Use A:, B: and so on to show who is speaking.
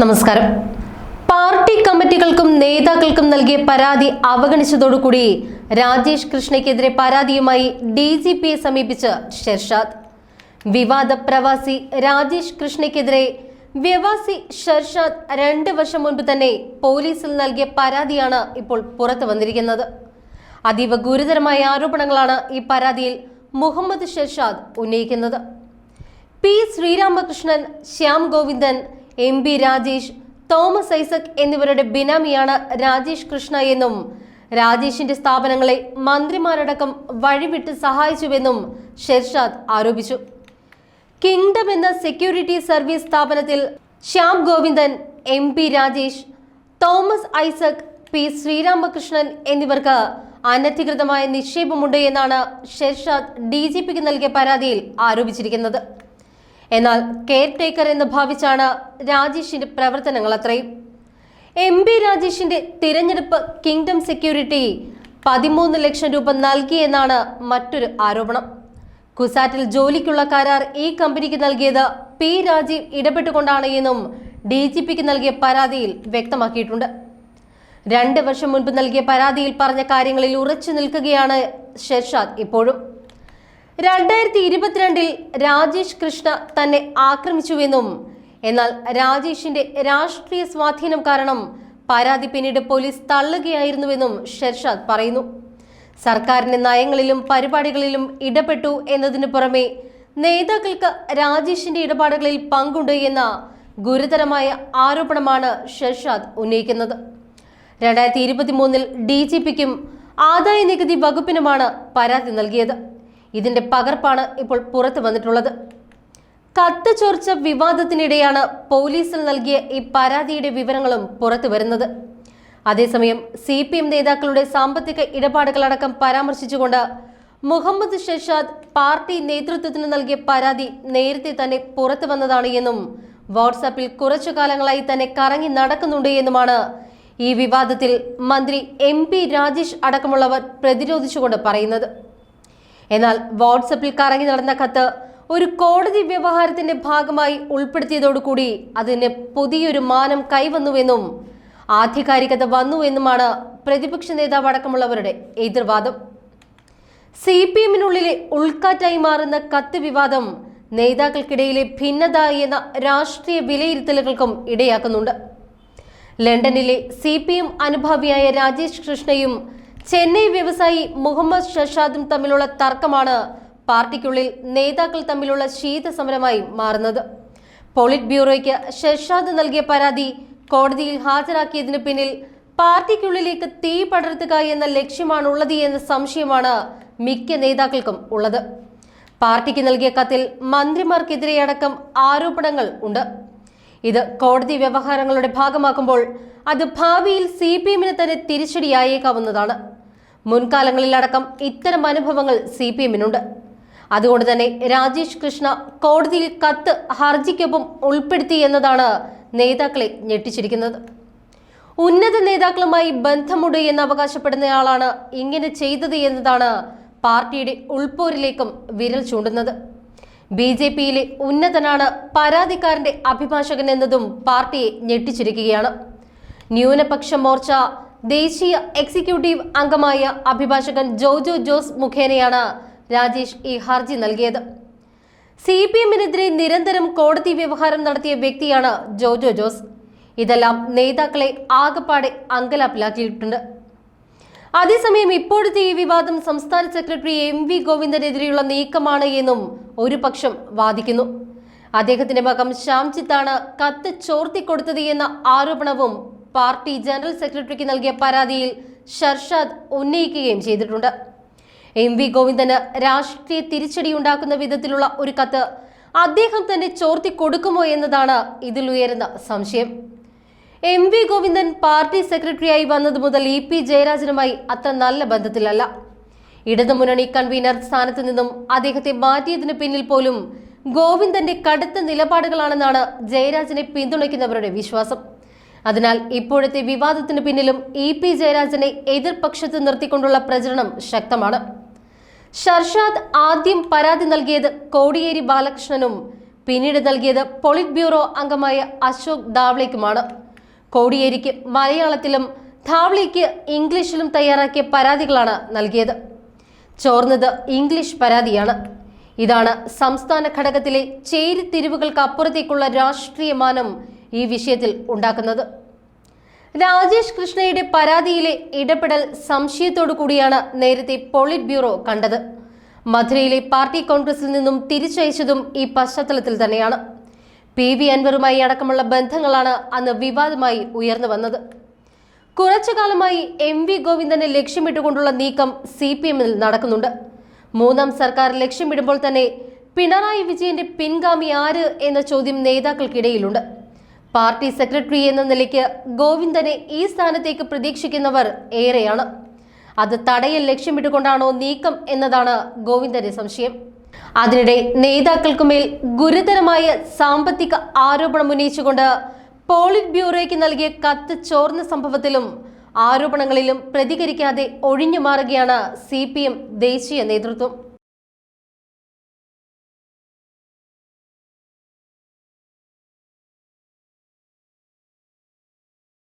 A: നമസ്കാരം. പാർട്ടി കമ്മിറ്റികൾക്കും നേതാക്കൾക്കും നൽകിയ പരാതി അവഗണിച്ചതോടുകൂടി രാജേഷ് കൃഷ്ണയ്ക്കെതിരെ പരാതിയുമായി ഡി ജി പിയെ സമീപിച്ച് ഷെർഷാദ്. വിവാദ പ്രവാസി രാജേഷ് കൃഷ്ണയ്ക്കെതിരെ വ്യവാസി ഷെർഷാദ് രണ്ട് വർഷം മുൻപ് തന്നെ പോലീസിൽ നൽകിയ പരാതിയാണ് ഇപ്പോൾ പുറത്തു വന്നിരിക്കുന്നത്. അതീവ ഗുരുതരമായ ആരോപണങ്ങളാണ് ഈ പരാതിയിൽ മുഹമ്മദ് ഷെർഷാദ് ഉന്നയിക്കുന്നത്. P Sreeramakrishnan Shyam Govindan M B Rajesh Thomas Isaac എന്നിവരുടെ ബിനാമിയാണ് രാജേഷ് കൃഷ്ണ എന്നും. രാജേഷിന്റെ സ്ഥാപനങ്ങളെ മന്ത്രിമാരടക്കം വഴിവിട്ട് സഹായിച്ചുവെന്നും ഷെർഷാദ് ആരോപിച്ചു. കിങ്ഡം എന്ന സെക്യൂരിറ്റി സർവീസ് സ്ഥാപനത്തിൽ Shyam Govindan M P Rajesh Thomas Isaac P Sreeramakrishnan എന്നിവർക്ക് അനധികൃതമായ നിക്ഷേപമുണ്ട് എന്നാണ് ഷെർഷാദ് ഡി ജി പിക്ക് നൽകിയ പരാതിയിൽ ആരോപിച്ചിരിക്കുന്നത്. എന്നാൽ കെയർ ടേക്കർ എന്ന് ഭാവിച്ചാണ് രാജേഷിന്റെ പ്രവർത്തനങ്ങൾ അത്രയും. എം പി രാജേഷിന്റെ തിരഞ്ഞെടുപ്പ് കിങ്ഡം സെക്യൂരിറ്റി പതിമൂന്ന് ലക്ഷം രൂപ നൽകിയെന്നാണ് മറ്റൊരു ആരോപണം. കുസാറ്റിൽ ജോലിക്കുള്ള കരാർ ഈ കമ്പനിക്ക് നൽകിയത് പി രാജീവ് ഇടപെട്ടുകൊണ്ടാണ് എന്നും ഡി ജി പിക്ക് നൽകിയ പരാതിയിൽ വ്യക്തമാക്കിയിട്ടുണ്ട്. രണ്ട് വർഷം മുൻപ് നൽകിയ പരാതിയിൽ പറഞ്ഞ കാര്യങ്ങളിൽ ഉറച്ചു നിൽക്കുകയാണ് ഷെർഷാദ് ഇപ്പോഴും. രണ്ടായിരത്തി ഇരുപത്തിരണ്ടിൽ രാജേഷ് കൃഷ്ണ തന്നെ ആക്രമിച്ചുവെന്നും എന്നാൽ രാജേഷിന്റെ രാഷ്ട്രീയ സ്വാധീനം കാരണം പരാതി പിന്നീട് പോലീസ് തള്ളുകയായിരുന്നുവെന്നും ഷെർഷാദ് പറയുന്നു. സർക്കാരിന്റെ നയങ്ങളിലും പരിപാടികളിലും ഇടപെട്ടു എന്നതിനു പുറമെ നേതാക്കൾക്ക് രാജേഷിന്റെ ഇടപാടുകളിൽ പങ്കുണ്ട് എന്ന ഗുരുതരമായ ആരോപണമാണ് ഷെർഷാദ് ഉന്നയിക്കുന്നത്. രണ്ടായിരത്തി ഇരുപത്തി മൂന്നിൽ ഡി ജി പിക്കും ആദായ നികുതി വകുപ്പിനുമാണ് പരാതി നൽകിയത്. ഇതിന്റെ പകർപ്പാണ് ഇപ്പോൾ പുറത്തു വന്നിട്ടുള്ളത്. കത്ത് ചോർച്ച വിവാദത്തിനിടെയാണ് പോലീസിൽ നൽകിയ ഈ പരാതിയുടെ വിവരങ്ങളും പുറത്തു വരുന്നത്. അതേസമയം സി പി എം നേതാക്കളുടെ സാമ്പത്തിക ഇടപാടുകളടക്കം പരാമർശിച്ചുകൊണ്ട് മുഹമ്മദ് ഷെഷാദ് പാർട്ടി നേതൃത്വത്തിന് നൽകിയ പരാതി നേരത്തെ തന്നെ പുറത്തു വന്നതാണ് എന്നും വാട്സാപ്പിൽ കുറച്ചു കാലങ്ങളായി തന്നെ കറങ്ങി നടക്കുന്നുണ്ട് എന്നുമാണ് ഈ വിവാദത്തിൽ മന്ത്രി എം പി രാജേഷ് അടക്കമുള്ളവർ പ്രതിരോധിച്ചുകൊണ്ട് പറയുന്നത്. എന്നാൽ വാട്സപ്പിൽ കറങ്ങി നടന്ന കത്ത് ഒരു കോടതി വ്യവഹാരത്തിന്റെ ഭാഗമായി ഉൾപ്പെടുത്തിയതോടുകൂടി അതിന് പുതിയൊരു മാനം കൈവന്നുവെന്നും ആധികാരികത വന്നുവെന്നുമാണ് പ്രതിപക്ഷ നേതാവ് അടക്കമുള്ളവരുടെ എതിർവാദം. സി പി എമ്മിനുള്ളിലെ ഉൾക്കാറ്റായി മാറുന്ന കത്ത് വിവാദം നേതാക്കൾക്കിടയിലെ ഭിന്നത എന്ന രാഷ്ട്രീയ വിലയിരുത്തലുകൾക്കും ഇടയാക്കുന്നുണ്ട്. ലണ്ടനിലെ സി പി എം അനുഭാവിയായ രാജേഷ് കൃഷ്ണയും ചെന്നൈ വ്യവസായി മുഹമ്മദ് ഷഷാദും തമ്മിലുള്ള തർക്കമാണ് പാർട്ടിക്കുള്ളിൽ നേതാക്കൾ തമ്മിലുള്ള ശീതസമരമായി മാറുന്നത്. പോളിറ്റ് ബ്യൂറോയ്ക്ക് ഷഷാദ് നൽകിയ പരാതി കോടതിയിൽ ഹാജരാക്കിയതിന് പിന്നിൽ പാർട്ടിക്കുള്ളിലേക്ക് തീ പടർത്തുക എന്ന ലക്ഷ്യമാണുള്ളത് എന്ന സംശയമാണ് മിക്ക നേതാക്കൾക്കും ഉള്ളത്. പാർട്ടിക്ക് നൽകിയ കത്തിൽ മന്ത്രിമാർക്കെതിരെയടക്കം ആരോപണങ്ങൾ ഉണ്ട്. ഇത് കോടതി വ്യവഹാരങ്ങളുടെ ഭാഗമാക്കുമ്പോൾ അത് ഭാവിയിൽ സി പി എമ്മിന് തന്നെ തിരിച്ചടിയായേക്കാവുന്നതാണ്. മുൻകാലങ്ങളിലടക്കം ഇത്തരം അനുഭവങ്ങൾ സി പി എമ്മിനുണ്ട്. അതുകൊണ്ട് തന്നെ രാജേഷ് കൃഷ്ണ കോടതിയിൽ കത്ത് ഹർജിക്കൊപ്പം ഉൾപ്പെടുത്തി എന്നതാണ് നേതാക്കളെ ഞെട്ടിച്ചിരിക്കുന്നത്. ഉന്നത നേതാക്കളുമായി ബന്ധമുണ്ട് എന്ന് അവകാശപ്പെടുന്നയാളാണ് ഇങ്ങനെ ചെയ്തത് എന്നതാണ് പാർട്ടിയുടെ ഉൾപോരിലേക്കും വിരൽ ചൂണ്ടുന്നത്. ബി ജെ പിയിലെ ഉന്നതനാണ് പരാതിക്കാരന്റെ അഭിഭാഷകൻ എന്നതും പാർട്ടിയെ ഞെട്ടിച്ചിരിക്കുകയാണ്. ന്യൂനപക്ഷ മോർച്ച ദേശീയ എക്സിക്യൂട്ടീവ് അംഗമായ അഭിഭാഷകൻ ജോജോ ജോസ് മുഖേനയാണ് രാജേഷ് ഈ ഹർജി നൽകിയത്. സി പി എമ്മിനെതിരെ നിരന്തരം കോടതി വ്യവഹാരം നടത്തിയ വ്യക്തിയാണ് ജോജോ ജോസ്. ഇതെല്ലാം നേതാക്കളെ ആകപ്പാടെ അങ്കലാപ്പിലാക്കിയിട്ടുണ്ട്. അതേസമയം ഇപ്പോഴത്തെ ഈ വിവാദം സംസ്ഥാന സെക്രട്ടറി എം വി ഗോവിന്ദനെതിരെയുള്ള നീക്കമാണ് എന്നും ഒരു പക്ഷം വാദിക്കുന്നു. അദ്ദേഹത്തിന്റെ മകം ശ്യാംജിത്താണ് കത്ത് ചോർത്തിക്കൊടുത്തത് എന്ന ആരോപണവും പാർട്ടി ജനറൽ സെക്രട്ടറിക്ക് നൽകിയ പരാതിയിൽ ഷർഷാദ് ഉന്നയിക്കുകയും ചെയ്തിട്ടുണ്ട്. എം വി ഗോവിന്ദന് രാഷ്ട്രീയ തിരിച്ചടിയുണ്ടാക്കുന്ന വിധത്തിലുള്ള ഒരു കത്ത് അദ്ദേഹം തന്നെ ചോർത്തി കൊടുക്കുമോ എന്നതാണ് ഇതിൽ ഉയരുന്ന സംശയം. എം വി ഗോവിന്ദൻ പാർട്ടി സെക്രട്ടറിയായി വന്നത് മുതൽ ഇ പി ജയരാജനുമായി അത്ര നല്ല ബന്ധത്തിലല്ല. ഇടതുമുന്നണി കൺവീനർ സ്ഥാനത്ത് നിന്നും അദ്ദേഹത്തെ മാറ്റിയതിന് പിന്നിൽ പോലും ഗോവിന്ദന്റെ കടുത്ത നിലപാടുകളാണെന്നാണ് ജയരാജനെ പിന്തുണയ്ക്കുന്നവരുടെ വിശ്വാസം. അതിനാൽ ഇപ്പോഴത്തെ വിവാദത്തിന് പിന്നിലും ഇ പി ജയരാജനെ എതിർപക്ഷത്ത് നിർത്തിക്കൊണ്ടുള്ള പ്രചരണം ശക്തമാണ്. ഷർഷാദ് ആദ്യം പരാതി നൽകിയത് കോടിയേരി ബാലകൃഷ്ണനും പിന്നീട് നൽകിയത് പോളിറ്റ് ബ്യൂറോ അംഗമായ അശോക് ദാവ്ലേക്കുമാണ് കോടിയേരിക്ക് മലയാളത്തിലും ധാവ്ലിക്ക് ഇംഗ്ലീഷിലും തയ്യാറാക്കിയ പരാതികളാണ് നൽകിയത്. ചോർന്നത് ഇംഗ്ലീഷ് പരാതിയാണ്. ഇതാണ് സംസ്ഥാന ഘടകത്തിലെ ചേരിതിരിവുകൾക്ക് അപ്പുറത്തേക്കുള്ള രാഷ്ട്രീയ മാനം ഈ വിഷയത്തിൽ ഉണ്ടാക്കുന്നത്. രാജേഷ് കൃഷ്ണയുടെ പരാതിയിലെ ഇടപെടൽ സംശയത്തോടു കൂടിയാണ് നേരത്തെ പോളിറ്റ് ബ്യൂറോ കണ്ടത്. മധുരയിലെ പാർട്ടി കോൺഗ്രസിൽ നിന്നും തിരിച്ചയച്ചതും ഈ പശ്ചാത്തലത്തിൽ തന്നെയാണ്. പി വി അൻവറുമായി അടക്കമുള്ള ബന്ധങ്ങളാണ് അന്ന് വിവാദമായി ഉയർന്നു വന്നത്. കുറച്ചു കാലമായി എം വി ഗോവിന്ദനെ ലക്ഷ്യമിട്ടുകൊണ്ടുള്ള നീക്കം സി പി എമ്മിൽ നടക്കുന്നുണ്ട്. മൂന്നാം സർക്കാർ ലക്ഷ്യമിടുമ്പോൾ തന്നെ പിണറായി വിജയന്റെ പിൻഗാമി ആര് എന്ന ചോദ്യം നേതാക്കൾക്കിടയിലുണ്ട്. പാർട്ടി സെക്രട്ടറി എന്ന നിലയ്ക്ക് ഗോവിന്ദനെ ഈ സ്ഥാനത്തേക്ക് പ്രതീക്ഷിക്കുന്നവർ ഏറെയാണ്. അത് തടയൽ ലക്ഷ്യമിട്ടുകൊണ്ടാണോ നീക്കം എന്നതാണ് ഗോവിന്ദന്റെ സംശയം. അതിനിടെ നേതാക്കൾക്കുമേൽ ഗുരുതരമായ സാമ്പത്തിക ആരോപണം ഉന്നയിച്ചുകൊണ്ട് പോളിറ്റ് ബ്യൂറോയ്ക്ക് നൽകിയ കത്ത് ചോർന്ന സംഭവത്തിലും ആരോപണങ്ങളിലും പ്രതികരിക്കാതെ ഒഴിഞ്ഞു മാറുകയാണ് സി ദേശീയ നേതൃത്വം.